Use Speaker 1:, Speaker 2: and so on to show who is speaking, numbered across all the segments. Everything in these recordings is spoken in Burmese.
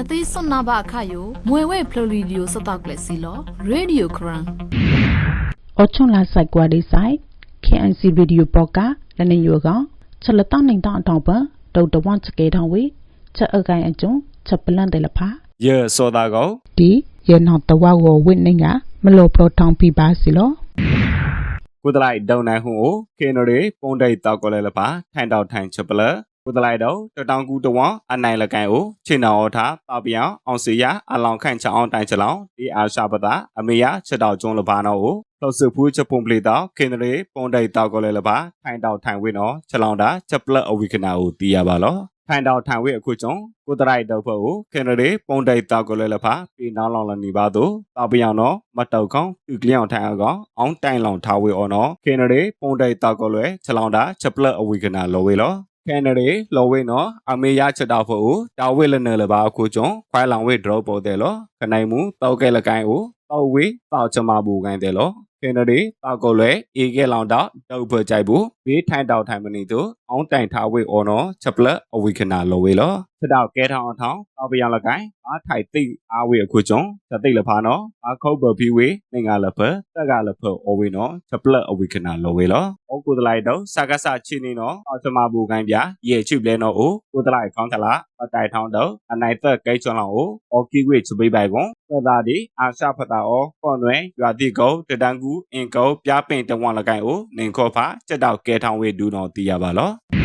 Speaker 1: နသိစွန်နာဘအခါယိုမွေဝဲဖလိုလီဒီယိုစတောက်ကလက်စီလောရေဒီယိုခရန်
Speaker 2: ochon la sai kwa de sai KNC video podcast လနေယောကချက်လတောင်းနိုင်တောင်းအတောင်ပဒေါက်တဝန်စကေထောင်းဝေချက်အကိုင်အကျုံချက်ပလန်တယ်လဖာ
Speaker 3: ယေစောတာကော
Speaker 2: ဒီရနောက်တဝါကိုဝိနေကမလို့ပရထောင်းပြပါစီလော
Speaker 3: ကုသလိုက်ဒေါနိုင်ဟုကိုကေနိုရီပုံတိတ်တောက်ကောလဲလပါထိုင်တောက်ထိုင်ချက်ပလ ကုသလိုက်တော့တတောင်ကူတဝအနိုင်လကန်ကိုချင်းတော်ထားတောက်ပြောင်အောင်စီရအလောင်ခန့်ချအောင်တိုင်ချလောင်ဒီအာရှာပတာအမေရချက်တောက်ကျွန်းလပါနော်ကိုလှုပ်စုဖူးချက်ပုံပလီတော့ကေနိုရီပုံတိတ်တောက်ကောလဲလပါထိုင်တောက်ထိုင်ဝင်းတော့ချက်လောင်တာချက်ပလအဝိကနာကိုတီးရပါလောထိုင်တောက်ထိုင်ဝဲအခုကျုံကိုတရိုက်တော့ဖို့ခင်ရရေပုံတိတ်တောက်ကိုလည်းလဖာပြီးနောင်းလောင်လနေပါတော့တောက်ပြောင်တော့မတောက်ကောင်းသူကလျောင်ထိုင်အောင်အောင်တိုင်လောင်ထားဝဲအော်နော်ခင်ရရေပုံတိတ်တောက်ကိုလည်းချလောင်တာချက်ပလအဝိကနာလောဝဲလော ကန်နရီလော်ဝဲနော်အမေရချက်တော့ဖို့တာဝဲလနေလပါအခုကျုံခွိုင်လောင်ဝဲ drop ပေါ်တယ်လောခနိုင်မှုတောက်ကဲလကိုင်းကိုတောက်ဝဲတောက်ချမဘူးကိုင်းတယ်လောခင်နရီတောက်ကိုလည်းအေကဲလောင်တော့တောက်ဖွဲ့ကြိုက်ဘူးဘေးထိုင်တောက်ထိုင်မနေသူအောင်တိုင်ထားဝဲအော်နော်ချက်ပလအဝိကနာလော်ဝဲလောချက်တော့ကဲထောင်ထောင်တောက်ပြောင်လကိုင်းအားထိုင်သိအားဝဲအခုကျုံသတိလဖာနော်အခုတ်ဘဘီဝေနေငါလဖတက်ကလဖအော်ဝဲနော်ချက်ပလအဝိကနာလော်ဝဲလောဩကိုတလိုက်တော့စကားစချင်းနေနော်အော်ချမဘူးကိုင်းပြရေချစ်လဲနော်အိုကိုတလိုက်ခေါင်းထလာအတိုင်ထောင်းတော့အနိုင်သက်ကဲချွန်လောင်အိုအော်ကီဝေချပိပိုင်ကွန်သတာဒီအာရှဖတာအောကွန်နွယ်ရွာတိကုတ်တတန်ကူအင်ကုတ်ပြပင်တဝွန်လကိုင်းအိုနင်ခောဖာစက်တော့ကဲထောင်းဝေဒူနော်တီးရပါလော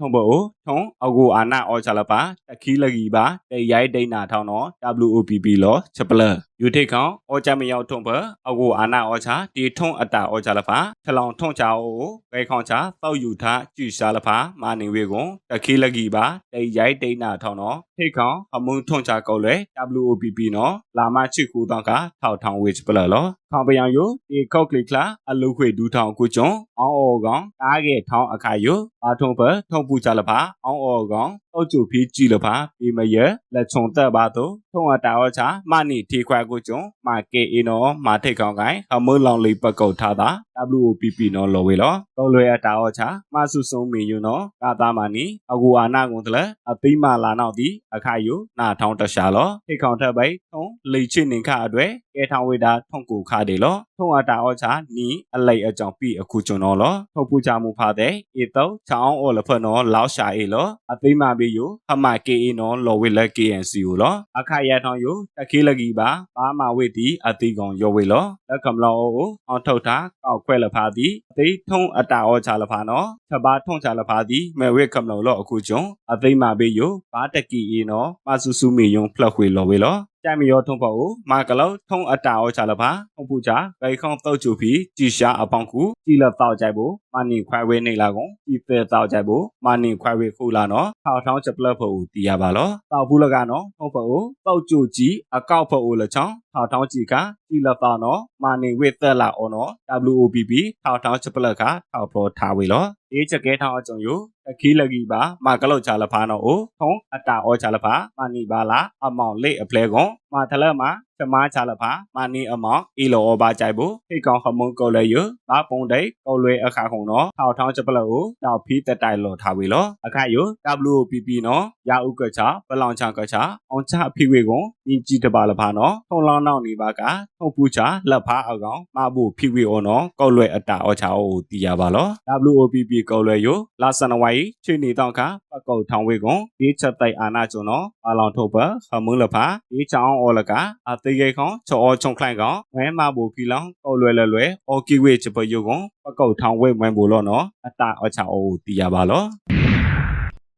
Speaker 3: ထုံဘောထုံအကူအာနာအောချလာပါတခီလဂီပါတေရိုက်ဒိနာထောင်းနော် WOPP လောချက်ပလ ယူထိတ်ခေါအောချမရောက်ထုံဘအကူအာနာအောချတီထုံအတာအောချလာပါထလောင်ထုံချာအိုဘဲခေါချတောက်ယူထားကြည့်ရှာလာပါမာနေဝေကွန်တခီလဂီပါတေရိုက်ဒိနာထောင်းနော်ထိတ်ခေါအမုံထုံချာကောလေ WOPP နော်လာမချစ်ကူတော့ကထောက်ထောင်ဝေချပလလောခေါပယံယိုဒီခောက်ကလီကလာအလုခွေဒူးထောင်ကိုကျွန်းအောင်းအော်ကောင်တားခဲ့ထောင်းအခါယိုအာထုံဘထုံပူချလာပါအောင်းအော်ကောင်တောက်ကျူဖီကြည်လပါဒီမယလက်ချုံတက်ပါတော့ထုံအတာအောချာမနိထေခွာကိုကျွန်းမာကေအင်းနော်မာထိတ်ခေါင်ကိုင်အမုလောင်လေးပကုတ်ထားတာ WOPP နော်လော်ဝေလောကောလွယ်အတာအောချာမဆုဆုံးမီယွနော်ကာသားမနီအကူအာနာကုန်တလဲအသိမလာနောက်ဒီအခါယိုနာထောင်းတရှာလောထိတ်ခေါင်ထက်ပိထုံလေချစ်နေခအတွဲကဲထောင်းဝေတာထုံကူခါတယ်လော ထုံအတာအောချာနီအလိုက်အကြောင်းပြီအခုကျွန်းနော်လောထုံပူချမှုဖာတဲ့ဧတော့ချောင်းအော်လဖနော်လောက်ရှာအေလောအသိမဘေယိုဟမကေအနော်လော်ဝေလက် KNC ကိုလောအခါရထောင်းယိုတခေးလကီပါဘာမဝေတီအတိကောင်ရောဝေလောလက်ကမလောအိုအောင်ထုတ်တာကောက်ခွဲလဖာသည်အသိထုံအတာအောချလဖာနော်သဘာထုံချလဖာသည်မဲဝေကမလောလောအခုကျွန်းအသိမဘေယိုဘာတကီအနော်မဆူဆူမီယုံဖလက်ခွေလော်ဝေလော ကြိုင်မရောထုံဖို့မာကလောက်ထုံအတာအောချလဖာထုံပူချဂိုင်ခေါတုတ်ချူဖီကြည်ရှာအပေါင်းကူကြည်လတော့ကြိုက်ဖို့မနင်ခွဲဝေနေလာကုန်ကြည်တဲ့တော့ကြိုက်ဖို့မနင်ခွဲဝေခုလာနော်ထောက်ထောင်းချက်ပလက်ဖို့တီးရပါလောတောက်ဘူးလကနော်ထုံဖို့တောက်ကြူကြီးအကောက်ဖို့လချောင်းထောက်ထောင်းကြည်ကကြည်လတော့နော်မနင်ဝေသက်လာအော်နော် WOPP ထောက်ထောင်းချက်ပလက်ကထောက်ဖို့ထားဝေလောအေးချက်ကဲထောင်းအကြုံယိုတခီလကီပါမာကလောက်ချလဖာနော်အိုထုံအတာအောချလဖာမာနီပါလာအမောင်လေအပလဲကွန် မာထလက်မှာချမားချလဖာမာနီအမောင်အီလောဘာကြိုက်ဘူးဖိတ်ကောင်ခမုံကောလေယဘာပုံတိတ်ကောလွဲအခါခုံနော်ထောက်ထောင်းချက်ပလက်ကိုတောက်ဖီးတက်တိုင်လော်ထားဝေလောအခါယို WOPP နော်ရာဥကချပလောင်ချကချအောင်ချဖိဝေကွန်ညင်ကြည့်တပါလဖာနော်ထုံလောင်းနောက်နေပါကထုံပူချလက်ဖာအကောင်မဘူးဖိဝေအောနော်ကောလွဲအတာအောချာအိုတီးရပါလော WOPP ကောလွဲယိုလာစနဝိုင်ချိန်နေတော့ကပကောက်ထောင်ဝေကွန်ဒီချက်တိုင်အာနာကျွန်းနော်အလောင်ထုတ်ပခမုန်းလဖာဒီချောင်းအော်လကအသေးကေခေါချောချုံခလိုက်ကောင်ဝဲမဘူးဖီလောင်ကောလွဲလွဲလွဲအော်ကီဝေချပယုကွန်ပကောက်ထောင်ဝေမွဲဘူးလောနော်အတာအောချာအိုတီးရပါလော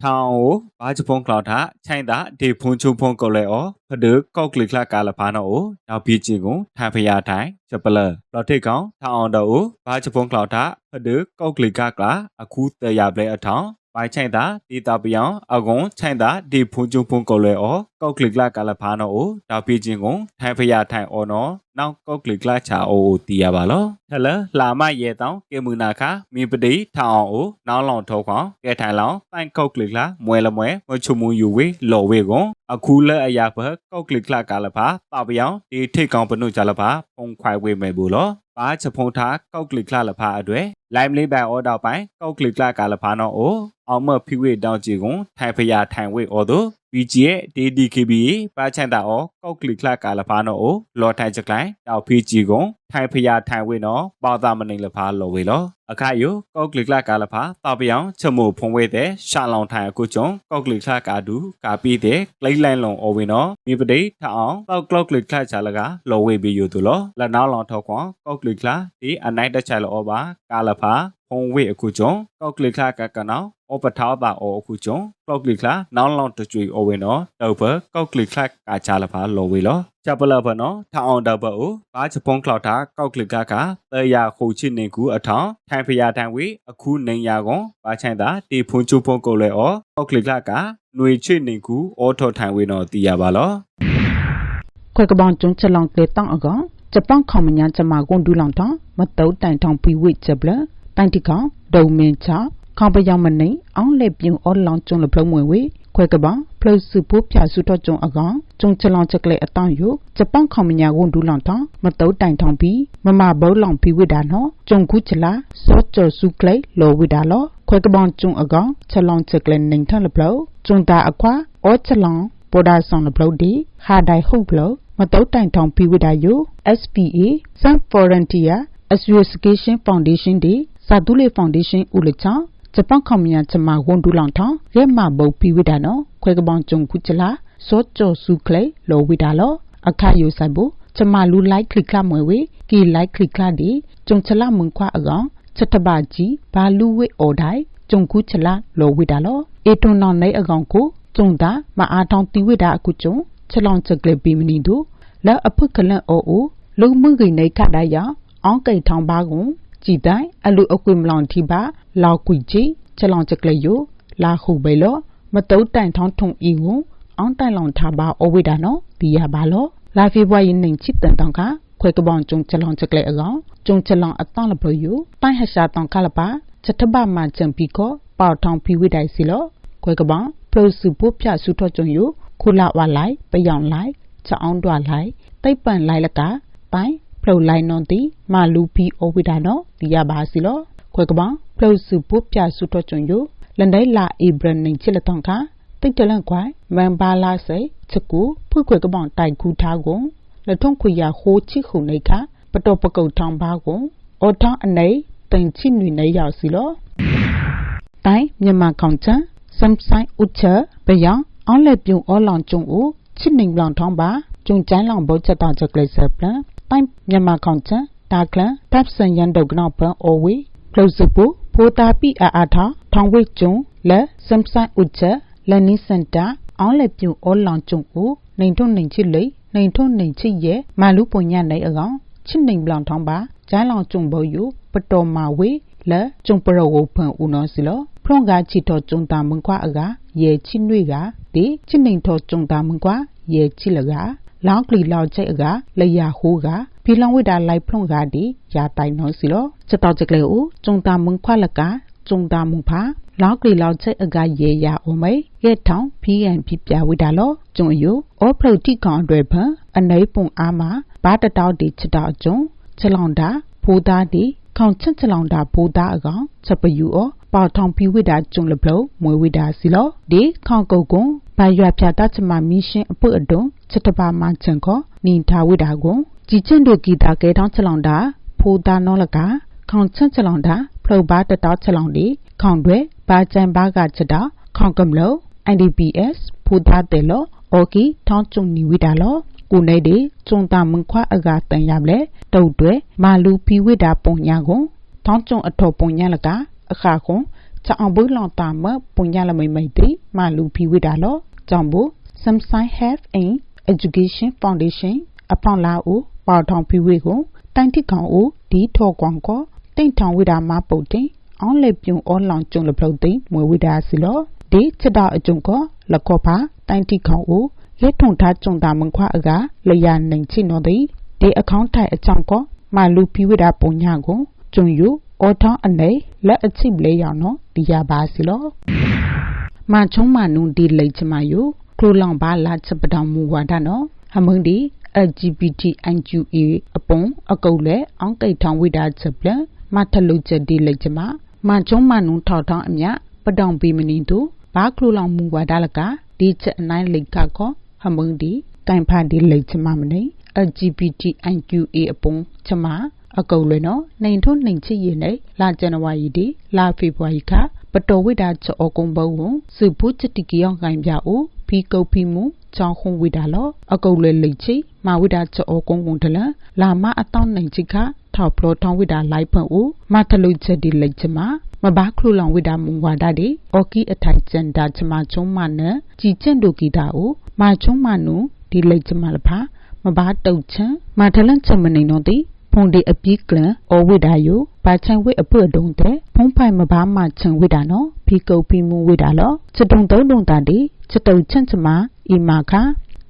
Speaker 3: ထောင်ကိုဘာချဖုံကလောက်တာချိုင်တာဒေဖုန်ချုံဖုံကောလဲအောဖဒကောက်ကလစ်ခလကာလဖာနောအိုနောက်ပြီးချင်းကိုထိုင်ဖယာထိုင်ချက်ပလလော်ထိတ်ကောင်ထောင်အောင်တော့ဘာချဖုံကလောက်တာဖဒကောက်ကလစ်ကကလာအခုတရပလဲအထောင် ဘိုင်ချိုင်တာဒီတာပြောင်အကုံချိုင်တာဒီဖုန်ချုံဖုံကောလဲအောကောက်ကလစ်ခလကာလဖာနောအိုနောက်ပြီးချင်းကိုထိုင်ဖယာထိုင်အောနော်နောက်ကောက်ကလစ်ကလာချာအိုတီရပါလောထလလာမရဲတောင်းကေမူနာခမီပတိထောင်အောင်နောင်းလောင်ထောခေါကဲထိုင်လောင်ပိုင်ကောက်ကလစ်လာမွဲလမွဲမချုံမူယူဝေလော်ဝေကွန်အခုလက်အရာဘကောက်ကလစ်ကလာကလဖာတပြောင်ဒီထိတ်ကောင်ပနုကြလဖာပုံခွိုင်ဝေမယ်ဘူးလောဘာချဖုံထားကောက်ကလစ်ကလာလဖာအတွေ့ လိုင်းလေးပိုင်အော်တော့ပိုင်ကောက်ကလစ်ကလာကလဖာနော်အိုအောင်မဖိဝေတောင်းကြည့်ကွန်ထိုင်ဖယာထိုင်ဝေအော်တို့ BG ရဲ့ DDKB ပါချန်တာအောကောက်ကလီကလကာလဖာနောအိုလော်ထိုင်ချကလိုင်းတောက်ဖီဂျီကွန်ထိုင်ဖယာထိုင်ဝေနော်ပေါတာမနေလဖာလော်ဝေလောအခါယိုကောက်ကလီကလကာလဖာတောက်ပြောင်ချမို့ဖုံဝဲတဲ့ရှာလောင်ထိုင်အခုကျုံကောက်ကလီကလကာဒူကာပီတဲ့ကလိတ်လိုင်းလုံအော်ဝေနော်မိပတိထအောင်တောက်ကောက်ကလီကလချာလကလော်ဝေပြီးယူတူလောလနောက်လောင်ထောက်ခွန်ကောက်ကလီကလဒီအနိုင်တချာလောပါကာလဖာ ဖုံဝေအခုကျုံကောက်ကလီကလကကနောအပထောတာအောအခုကျုံကောက်ကလီကလနောင်းလောင်တကျွေအော်ဝေနော်တော့ဘကောက်ကလီကလကာချာလဖာလော်ဝေလောချပလဘနော်ထအောင်တော့ဘအိုဘာချပွန်ကလောက်တာကောက်ကလီကကတေရခုချစ်နေကူအထောင်ထိုင်ဖယာထိုင်ဝေအခုနေရကွန်ဘာချိုင်တာတေဖွန်ချူဖွန်ကိုလေအောကောက်ကလီကကຫນွေချစ်နေကူအောထော်ထိုင်ဝေနော်တီးရပါလော
Speaker 2: ခွဲကပောင်ကျုံချက်လောင်တေတောင်းအကောင်ဂျပန်ခေါမညာချမကွန်ဒူလောင်တောင်းမတုတ်တိုင်ထောင်ပြီးဝိချက်ဘလ တိုင်တိကောင်ဒုံမင်းချခေါပယောင်မနေအောင်လက်ပြုံအော်လောင်ကျုံလဖလုံးမွေဝေခွဲကပောင်ဖလို့စုဖို့ပြစုတော့ကျုံအကောင်ကျုံချက်လောင်ချက်ကလေအတောင်းယဂျပန်ခေါမညာကွန်ဒူလောင်တောင်းမတုတ်တိုင်ထောင်ပြီးမမဘောလောင်ပြီးဝိတာနော်ကျုံခုချလာစောကျော်စုကလေလောဝိတာလောခွဲကပောင်ကျုံအကောင်ချက်လောင်ချက်ကလေနေထလဖလို့ကျုံတာအခွာအောချက်လောင်ပေါ်ဒါဆောင်လဖလို့ဒီဟာဒိုင်ဟုတ်ဖလို့မတုတ်တိုင်ထောင်ပြီးဝိတာယ SPA Sun Frontier Association Foundation ဒီ စာတူလေ Foundation ဦးလချောင်းဂျပန်ကွန်မြူချမဝန်ဒူလောင်ထောင်းရဲမဘုတ်ပြီးဝိတာနော်ခွဲကပောင်ကျုံခုချလာစောကျော်စုကလေလောဝိတာလောအခါယိုဆိုင်ဘူးချမလူလိုက်ခလစ်ကမွေဝေကီလိုက်ခလစ်ကဒီကျုံချလာမွန်ခွာအကောင်ချက်တပါကြီးဘာလူဝိအော်ဒိုင်ကျုံခုချလာလောဝိတာလောအေတွန်နောင်နေအကောင်ကိုကျုံတာမအားထောင်းတီဝိတာအခုကျုံချက်လောင်ချက်ကလေပြီးမနီတို့လက်အဖုတ်ကလန့်အိုအိုလုံမှုကိနေခတ်တိုင်းရအောင်ကိထောင်ပါကုန် ကြည်တိုင်းအလူအကွေမလောင်တီပါလောက်ကွီကြီးချက်လောင်ချက်ကလေယိုလာခုပဲလောမတုတ်တိုင်ထောင်းထုံဤကိုအောင်တိုင်လောင်ထားပါအဝိဒါနော်ဒီရပါလောလာဖေဘွားရင်နေချစ်တန်တောင်ကခွဲကပောင်ကျုံချက်လောင်ချက်ကလေအကောင်ကျုံချက်လောင်အတောင်းလဘယိုတိုင်ဟရှာတောင်ကလပါချက်တပမှချံပီကိုပေါထောင်ဖီဝိတိုင်စီလောခွဲကပောင်ပရိုစုပုပြစုထော့ကျုံယိုခုလာဝလိုက်ပယောင်လိုက်ချောင်းတွားလိုက်တိတ်ပန်လိုက်လကပိုင် ဖလုတ်လိုက်နွန်တီမာလူပီအိုဝိဒါနော်ဒီရပါစီလောခွဲကပောင်ဖလုတ်စုပုပြစုထော့ကျုံယိုလန်ဒိုင်လာအေဘရန်နေချစ်လတောင်ကတိတ်တလန့်ကွိုင်မန်ပါလာစိချက်ကူဖွခွေကပောင်တိုင်ကူထားကုန်လက်ထုံခွေရဟိုးချစ်ခုနေခပတော်ပကုတ်ထောင်ပါကုန်အော်ထောင်းအနေတိန်ချစ်နွေနေရောက်စီလောတိုင်မြန်မာကောင်ချန်စမ်ဆိုင်ဥချဘယောင်အောင်လက်ပြုံအောလောင်ကျုံဦးချစ်နေလောင်ထောင်းပါကျုံကျန်းလောင်ဘောချက်တောင်ချက်ကလေးဆပ်ပလန် တိုင်မြန်မာကောင်ချန်တာကလန်တပ်ဆန်ရန်ဒုတ်ကနောက်ပန်အိုဝေ close ပူဖိုတာပိအာအာထာထောင်ဝိကျုံလက်စမ်ဆိုင်ဥချလန်နီစန်တာအောင်လက်ပြုံအောလောင်ကျုံဦးနေထုံနေချစ်လိနေထုံနေချစ်ရဲ့မာလူပွန်ညနေအကောင်ချစ်နေဘလောင်ထောင်းပါဂျိုင်းလောင်ကျုံဘောယူပတော်မာဝေလက်ကျုံပရောဝဖန်ဦးနော်စီလောဖရုံကချီတော်ကျုံတာမွန်ခွာအကရဲ့ချစ်နွေကဒီချစ်နေတော်ကျုံတာမွန်ခွာရဲ့ချစ်လက လောင်းကလီလောက်ချိတ်အကလရဟိုးကဖီလောင်ဝိတာလိုက်ဖုံကဒီရာတိုင်နော်စီလောချက်တော့ချက်ကလေးဦးကျုံတာမွန်ခွာလကကျုံတာမွန်ဖာလောက်ကလီလောက်ချိတ်အကရေရအောင်မေရဲ့ထောင်ဖီးရန်ပြပြဝိတာလောကျုံယိုအောဖလုတ်တိကောင်တွေဖန်အနေပုံအားမှာဘာတတောက်ဒီချတောက်ကျုံချက်လောင်တာဖိုးသားဒီခေါင်ချက်ချက်လောင်တာဖိုးသားအကောင်ချက်ပယူအောပေါထောင်ပြီးဝိတာကျုံလပလို့မွေဝိတာစီလောဒီခေါင်ကုတ်ကွန် ဘာရွာဖြာတချမမီရှင်အပုတ်အတွန်းချက်တပါမချန်ခောနင်ထားဝိတာကွန်ជីချင့်တို့ဂီတာကဲတောင်းချက်လောင်တာဖိုးသားနောလကခေါင်ချက်ချက်လောင်တာဖလုတ်ဘာတတောက်ချက်လောင်ဒီခေါင်တွေဘာချန်ဘာကချက်တာခေါင်ကမလို့ IDPS ဖိုးသားတယ်လောအော်ကီထောင်းကျုံနီဝိတာလောကိုနေဒီကျုံတာမခွအကတန်ရပလေတုတ်တွေမာလူပီဝိတာပုံညာကုန်ထောင်းကျုံအထော်ပုံညာလကအခါကွန် ချောင်ဘူးလောင်တာမပုံညာလမိမိတိမာလူပီဝိတာလောကြောင့်ဘူး Samsung have in education foundation အဖောင်လာဦးပေါထောင်ပီဝိကိုတိုင်တိကောင်ဦးဒီထော်ကွန်ကိုတိန့်ထောင်ဝိတာမပုတ်တင်အောင်လေပြုံအောလောင်ကျုံလပလုတ်သိမွေဝိတာစီလောဒီချက်တာအကျုံကလကောဖာတိုင်တိခေါဦးလက်ထုံထားကျုံတာမခွာအကလျာနိုင်ချိနော်သည်ဒီအကောင့်ထိုင်အကြောင်းကမလူပြဝိတာပုံညာကိုကျုံယူ အော်ထောင်းအနေလက်အချိပလေရောင်နော်ဒီရပါစီလောမချုံမနုံဒီလိတ်ချမယိုခလိုလောင်ပါလာချက်ပတောင်မူဝါဒနော်အမုန်ဒီ LGBTIQA အပုံအကုတ်လေအောင်ကိတ်ထောင်ဝိတာချက်ပလမထလုချက်ဒီလိတ်ချမမချုံမနုံထောက်ထောင်းအမြပတောင်ပီမနီတို့ဘာကလိုလောင်မူဝါဒလကဒီဒီချက်အနိုင်လိတ်ကကောဟမုန်ဒီတိုင်ဖာဒီလိတ်ချမမနေ LGBTIQA အပုံချမ အကုတ်လွယ်နော်နိုင်ထုံးနိုင်ချစ်ရင်လေလာဇန်နဝါရီဒီလာဖေဖော်ဝါရီခပတော်ဝိဒါချောကုံဘုံဝန်စုဘူးချတိကယောင်ကိုင်ပြအိုဖီကုတ်ဖီမူချောင်းခုံဝိဒါလောအကုတ်လွယ်လိတ်ချီမဝိဒါချောကုံဝန်တလလာမအတောင်းနိုင်ချစ်ခထောက်ပလောထောင်းဝိဒါလိုက်ဖွင့်အိုမထလူချက်ဒီလိတ်ချမမဘာခလူလောင်ဝိဒါမုံဝါဒဒီအော်ကီအထိုင်ကျန်ဒါချမချုံမနကြည်ကျင့်ဒိုကီတာအိုမချုံမနုဒီလိတ်ချမလဖာမဘာတုတ်ချံမထလန့်ချမနေနော်တိ ဖုန်ဒီအပီးကလန်အဝိဒါယိုဘာချိုင်ဝိအပွတ်တုံးတဲ့ဖုံးဖိုင်မဘာမချံဝိဒါနော်ဖီကုတ်ဖီမူဝိဒါလောချတုံတုံးတုံတာဒီချတုံချန့်ချမအီမာခာ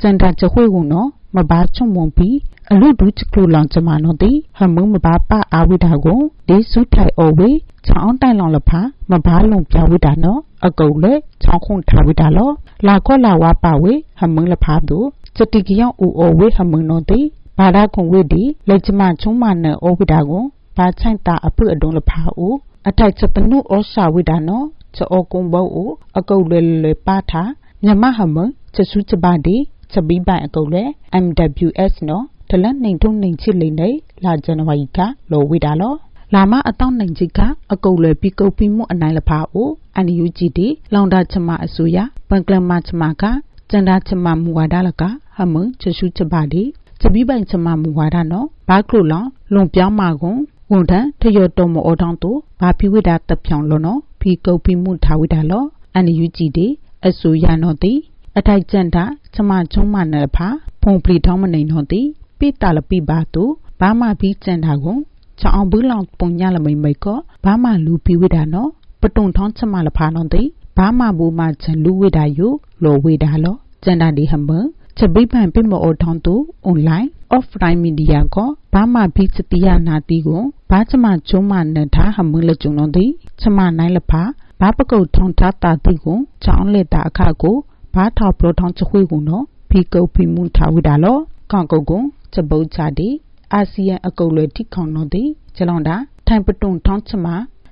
Speaker 2: စန္ဒချခွေကုနော်မဘာချုံမွန်ပီအလူဒူချကလူလောင်ချမနော်တိဟမုံမဘာပအာဝိဒါကိုဒီစုထိုင်အဝေးချောင်းတိုင်လောင်လဖာမဘာလုံပြဝိဒါနော်အကုတ်လေချောင်းခုန်ထားဝိဒါလောလာခောလာဝါပါဝေဟမုံလဖာသူစတိကယောအူအဝေးဟမုံနော်တိ ဘာဒခုံဝိဒီလက်ချမချုံမနဲ့အဝိဒါကိုဘာချိုင်တာအပုအဒုံလဖာအိုအထိုက်ချက်တနုဩရှာဝိဒါနော်ချောကုံဘောအိုအကုတ်လေလေပါထားမြမဟမချက်စုချပါဒီချက်ပြီးပိုင်အကုတ်လေ MWS နော်တလန်နိုင်ထုံနိုင်ချစ်လိမ့်နေလာဇန်နဝါရီကလောဝိဒါလောလာမအတောင်းနိုင်ချစ်ကအကုတ်လေပြီးကုတ်ပြီးမှုအနိုင်လဖာအိုအန်ယူဂျီတီလောင်တာချမအစိုးရပန်ကလမချမကကျန်တာချမမူဝါဒလကဟမချက်စုချပါဒီ ချက်ပြီးပိုင်ချမမူဝါဒနော်ဘာကလိုလောင်လွန်ပြောင်းမာကွန်ဝန်ထန်ထရတော်မအောထောင်းတူဘာဖိဝိဒါတပ်ဖြောင်းလောနော်ဖီကုတ်ပြီးမှုထားဝိဒါလောအန်ယူဂျီတီအစိုးရနော်တီအထိုက်ကျန်တာချမချုံမနယ်ဖာဖုံပလီထောင်းမနေနော်တီပိတာလပိပါတူဘာမပြီးကျန်တာကိုချောင်းဘူးလောင်ပုံညလမိမိကောဘာမလူပြီးဝိဒါနော်ပတုံထောင်းချမလဖာနော်တီဘာမဘူမချန်လူဝိဒါယိုလောဝိဒါလောကျန်တာဒီဟမချ က်ပိပန်ပိမောထောင်းတူ online offline media ကိုဘာမပြီးစတိယနာတီကိုဘာချမချုံမနထာဟမလကြုံနော်တီချမနိုင်လဖာဘာပကုတ်ထောင်းတာတာတီကိုချောင်းလက်တာအခကိုဘာထောက်ပလောထောင်းချခွေကိုနော်ဖီကုတ်ဖီမှုထားဝိဒါလောကောင်ကုတ်ကိုချက်ပုတ်ချတီအာဆီယံအကုတ်လွယ်တိခေါနော်တီကျလောင်တာထိုင်ပတုံထောင်းချမ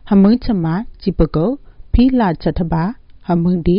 Speaker 2: ဟမင်းချမဂျီပကုတ်ဖီလာချက်တပါဟမင်းဒီ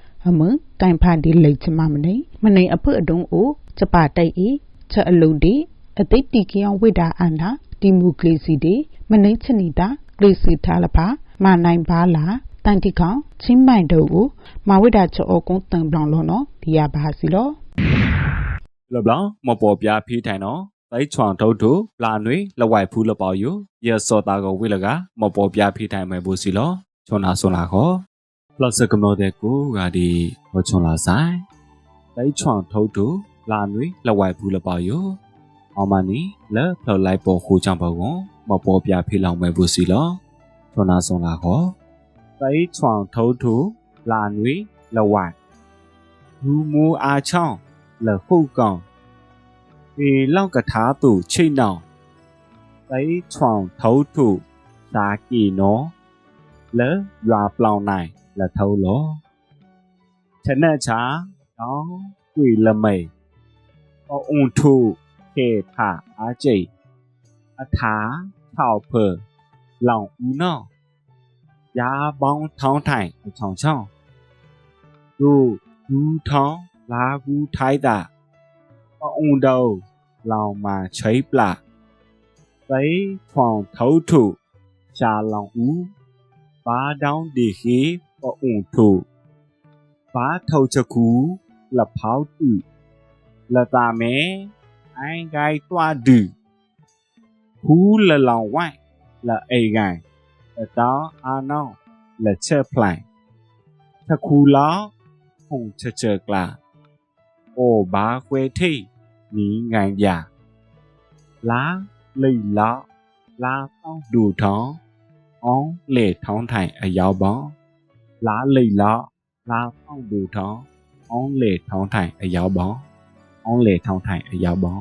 Speaker 2: တ်ထိတ်ချချာဘာထောက်ပလောထောင်ဝိတာနော်ချောင်းခုန်ထားဝိတာလော MWBS လကအပုအတုံနော်တိကြည်ချင်းဒိုကီတာဖရိုင်းမာလောဘာချမချုံမနအမတိုင်ဖာဒီလိတ်ချမမနေမနေအပုအတုံအိုချပါတိုက်ဤချက်အလုံးဒီအသိတီကယောဝိဒါအန္နာဒီမိုကရေစီဒီမနိချနီတာကရေစီထားလပါမနိုင်ပါလာတန်တီကောင်ချင်းမိုင်တို့ကိုမဝိဒါချောကုန်းတန်ပလောင်လောနော်ဒီရပါစီလော
Speaker 3: လဘလမပေါ်ပြဖီးထိုင်နော်တိုင်ချွန်ထုတ်ထုတ်လာနွေလဝိုက်ဖူးလပေါယိုရစောတာကိုဝိလကမပေါ်ပြဖီးထိုင်မယ်ဘူးစီလောချွန်နာဆွန်လာခေါ်ပ လတ်စကမောတဲ့ကိုဂါဒီဟောချွန်လာဆိုင်တိုင်ချွန်ထုတ်ထုတ်လာနွေလဝိုက်ဖူးလပေါယိုအောင်မနီလဲဖလောက်လိုက်ပေါ်ခိုးချောင်းပေါ်ကွန်မပေါ်ပြဖီးလောင်မယ်ဘူးစီလောချွန်နာဆွန်လာခေါ်တိုင်ချွန်ထုတ်ထုတ်လာနွေလဝိုက်လူမူအားချောင်းလဟုတ်ကောင်ပေလောက်ကထားသူချိတ်နောင်သိချွန်ထောထုစာကီနော်လဲရွာပလောင်နိုင် là thâu lỗ. Thế nè chả, đó quỷ là mày. Có ung thu kê thả á chỉ á thá thảo phở lòng u nọ giá bóng tháo thải ở trong trong dù cứ thó lá gu thái đà có ung đầu lòng mà cháy bạc lấy phòng thấu thủ trà lòng u, ba đau địa khí လာကူထိုက်တာအုံတောလောင်မာချိပလာသိဖွန်ထောထုရှာလောင်ဦးဘာတောင်းဒီခေပအုံထုဘာထောချကူလဖောက်တူလတာမဲအိုင်ဂိုင်တွားဒူဟူးလလောင်ဝိုင်လအေဂိုင်တတောင်းအာနောင်းလက်ချက်ဖလိုင်တခုလောင်းဟုံချက်ချက်ကလာအိုဘာခွေထိနီးငိုင်ပြလာလိတ်လာလာတောင်းဒူထောင်းအောင်လေထောင်းထိုင်အရောက်ပေါင်း လာလိတ်လာလာတောင်းဒူထောင်းအောင်လေထောင်းထိုင်အရောက်ပေါ